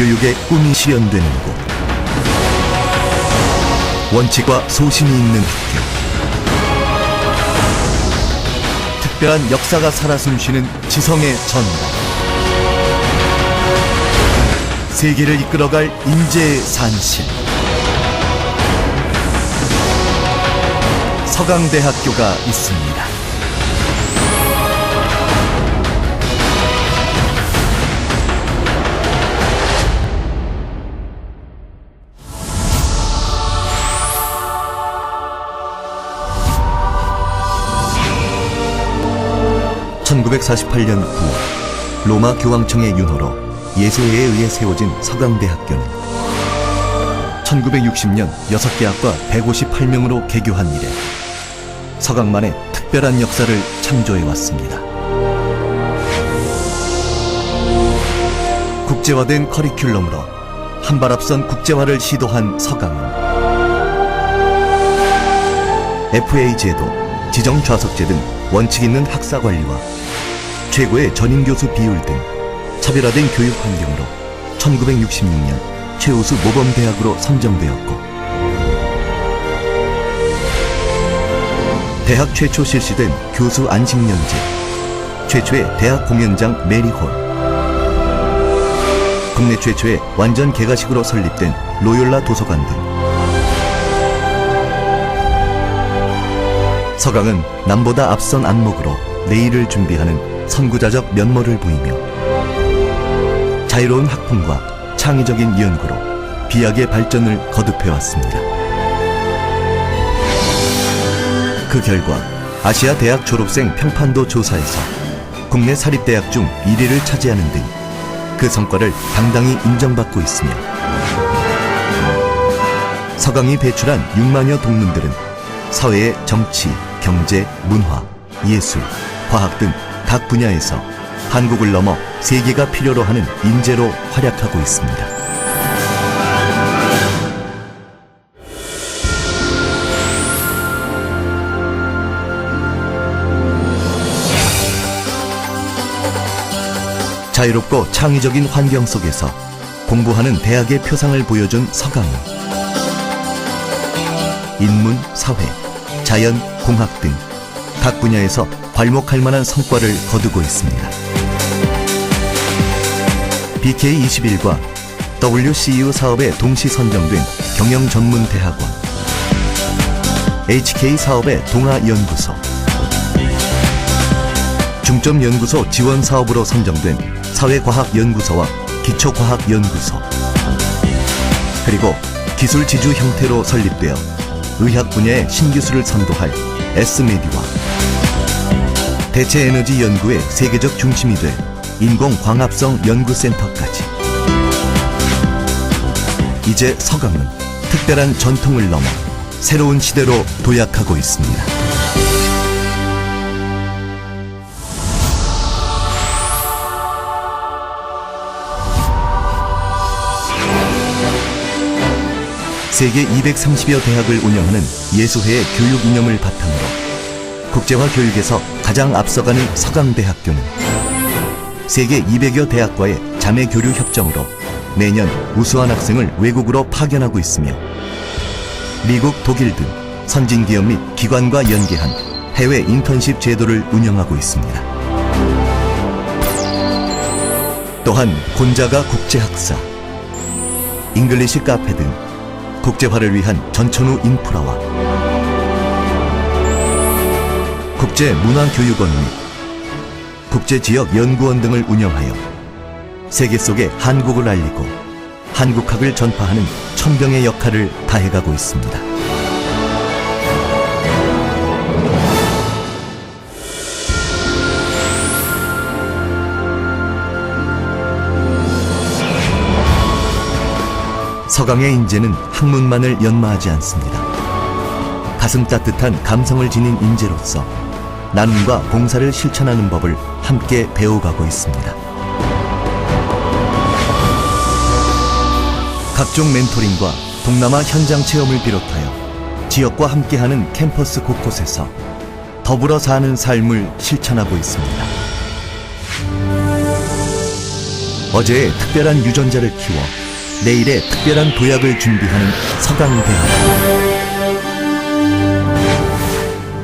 정교육의 꿈이 실현되는 곳. 원칙과 소신이 있는 학교. 특별한 역사가 살아 숨쉬는 지성의 전당. 세계를 이끌어갈 인재의 산실. 서강대학교가 있습니다. (1948년 9월) 로마 교황청의 윤호로 예수회에 의해 세워진 서강대학교는 1960년 6개 학과 158명으로 개교한 이래 서강만의 특별한 역사를 창조해 왔습니다. 국제화된 커리큘럼으로 한 발 앞선 국제화를 시도한 서강은 FA 제도, 지정 좌석제 등 원칙 있는 학사 관리와 최고의 전임 교수 비율 등 차별화된 교육 환경으로 1966년 최우수 모범 대학으로 선정되었고 대학 최초 실시된 교수 안식년제 최초의 대학 공연장 메리홀 국내 최초의 완전 개가식으로 설립된 로욜라 도서관 등 서강은 남보다 앞선 안목으로 내일을 준비하는 선구자적 면모를 보이며 자유로운 학풍과 창의적인 연구로 비약의 발전을 거듭해왔습니다. 그 결과 아시아 대학 졸업생 평판도 조사에서 국내 사립대학 중 1위를 차지하는 등 그 성과를 당당히 인정받고 있으며 서강이 배출한 6만여 동문들은 사회의 정치, 경제, 문화, 예술, 과학 등 각 분야에서 한국을 넘어 세계가 필요로 하는 인재로 활약하고 있습니다. 자유롭고 창의적인 환경 속에서 공부하는 대학의 표상을 보여준 서강은 인문, 사회, 자연, 공학 등 각 분야에서 괄목할 만한 성과를 거두고 있습니다. BK21과 WCU 사업에 동시 선정된 경영 전문 대학원, HK 사업의 동아연구소, 중점연구소 지원 사업으로 선정된 사회과학연구소와 기초과학연구소, 그리고 기술 지주 형태로 설립되어 의학 분야의 신기술을 선도할 S메디와 대체 에너지 연구의 세계적 중심이 될 인공 광합성 연구센터까지 이제 서강은 특별한 전통을 넘어 새로운 시대로 도약하고 있습니다. 세계 230여 대학을 운영하는 예수회의 교육 이념을 바탕으로 국제화 교육에서 가장 앞서가는 서강대학교는 세계 200여 대학과의 자매 교류 협정으로 매년 우수한 학생을 외국으로 파견하고 있으며 미국, 독일 등 선진 기업 및 기관과 연계한 해외 인턴십 제도를 운영하고 있습니다. 또한 곤자가 국제학사, 잉글리시 카페 등 국제화를 위한 전천후 인프라와 국제문화교육원 및 국제지역 연구원 등을 운영하여 세계 속에 한국을 알리고 한국학을 전파하는 천병의 역할을 다해가고 있습니다. 서강의 인재는 학문만을 연마하지 않습니다. 가슴 따뜻한 감성을 지닌 인재로서 나눔과 봉사를 실천하는 법을 함께 배워가고 있습니다. 각종 멘토링과 동남아 현장 체험을 비롯하여 지역과 함께하는 캠퍼스 곳곳에서 더불어 사는 삶을 실천하고 있습니다. 어제의 특별한 유전자를 키워 내일의 특별한 도약을 준비하는 서강대학.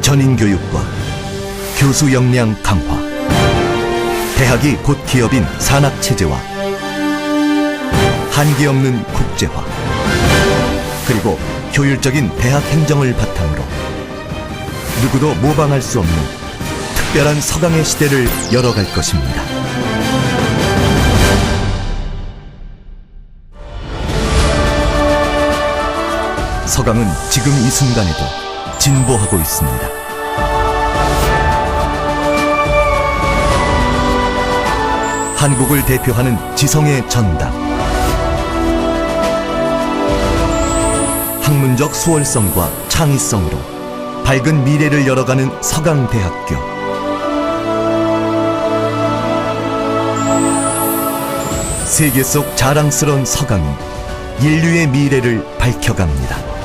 전인 교육과 교수 역량 강화. 대학이 곧 기업인 산학 체제와 한계 없는 국제화. 그리고 효율적인 대학 행정을 바탕으로 누구도 모방할 수 없는 특별한 서강의 시대를 열어갈 것입니다. 서강은 지금 이 순간에도 진보하고 있습니다. 한국을 대표하는 지성의 전당. 학문적 수월성과 창의성으로 밝은 미래를 열어가는 서강대학교. 세계 속 자랑스러운 서강이 인류의 미래를 밝혀갑니다.